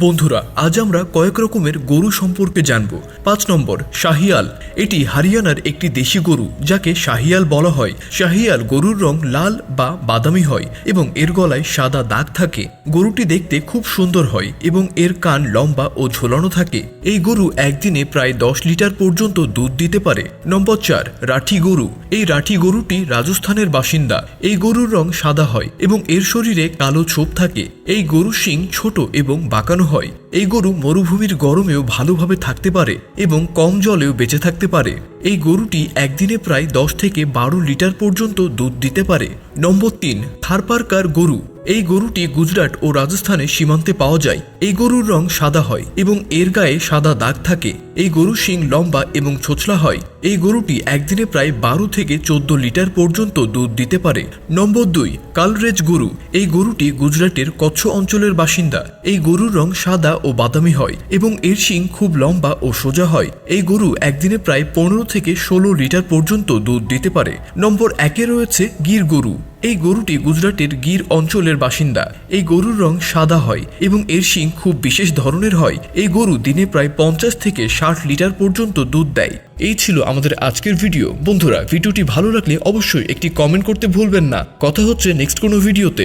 বন্ধুরা, আজ আমরা কয়েক রকমের গরু সম্পর্কে জানব। পাঁচ নম্বর, শাহিয়াল। এটি হরিয়ানার একটি দেশি গরু, যাকে শাহিয়াল বলা হয়। শাহিয়াল গরুর রং লাল বা বাদামি হয় এবং এর গলায় সাদা দাগ থাকে। গরুটি দেখতে খুব সুন্দর হয় এবং এর কান লম্বা ও ঝোলানো থাকে। এই গরু একদিনে প্রায় দশ লিটার পর্যন্ত দুধ দিতে পারে। নম্বর চার, রাঠি গরু। এই রাঠি গরুটি রাজস্থানের বাসিন্দা। এই গরুর রং সাদা হয় এবং এর শরীরে কালো ছোপ থাকে। এই গরুর শিং ছোট এবং বাঁকানো হয়। এই গরু মরুভূমির গরমেও ভালোভাবে থাকতে পারে এবং কম জলেও বেঁচে থাকতে পারে। এই গরুটি একদিনে প্রায় দশ থেকে বারো লিটার পর্যন্ত দুধ দিতে পারে। নম্বর তিন, থারপারকার গরু। এই গরুটি গুজরাট ও রাজস্থানের সীমান্তে পাওয়া যায়। এই গরুর রং সাদা হয় এবং এর গায়ে সাদা দাগ থাকে। এই গরুর শিং লম্বা এবং ছোচলা হয়। এই গরুটি একদিনে প্রায় বারো থেকে চোদ্দ লিটার পর্যন্ত দুধ দিতে পারে। নম্বর দুই, কালরেজ গরু। এই গরুটি গুজরাটের কচ্ছ অঞ্চলের বাসিন্দা। এই গরুর রং সাদা ও বাদামি হয় এবং এর শিং খুব লম্বা ও সোজা হয়। এই গরু একদিনে প্রায় পনেরো থেকে ষোলো লিটার পর্যন্ত দুধ দিতে পারে। নম্বর একে রয়েছে গির গরু। এই গরুটি গুজরাটের গির অঞ্চলের বাসিন্দা। এই গরুর রং সাদা হয় এবং এর শিং খুব বিশেষ ধরনের হয়। এই গরু দিনে প্রায় পঞ্চাশ থেকে ষাট লিটার পর্যন্ত দুধ দেয়। এই ছিল আমাদের আজকের ভিডিও। বন্ধুরা, ভিডিওটি ভালো লাগলে অবশ্যই একটি কমেন্ট করতে ভুলবেন না। কথা হচ্ছে নেক্সট কোনো ভিডিওতে।